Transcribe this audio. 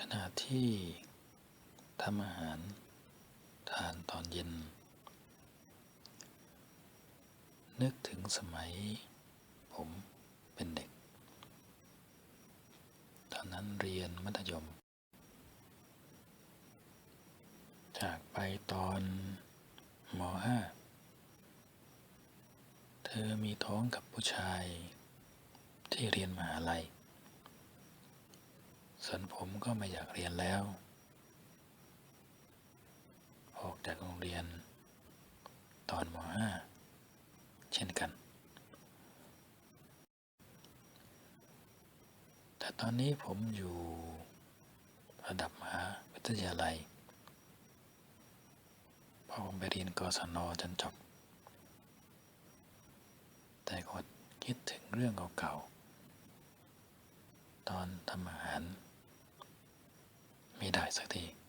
ขณะที่ทำอาหารทานตอนเย็น นึกถึงสมัยผมเป็นเด็ก ตอนนั้นเรียนมัธยม จากไปตอนม .5 เธอมีท้องกับผู้ชายที่เรียนมหาลัย ส่วนผมก็ไม่อยากเรียนแล้ว ออกจากโรงเรียน ตอนม .5 เช่นกัน แต่ตอนนี้ผมอยู่ระดับมหาวิทยาลัยพอผมไปเรียนกศนจนจบ แต่ก็คิดถึงเรื่องเก่าๆ ตอนทำอาหาร ไม่ได้สักที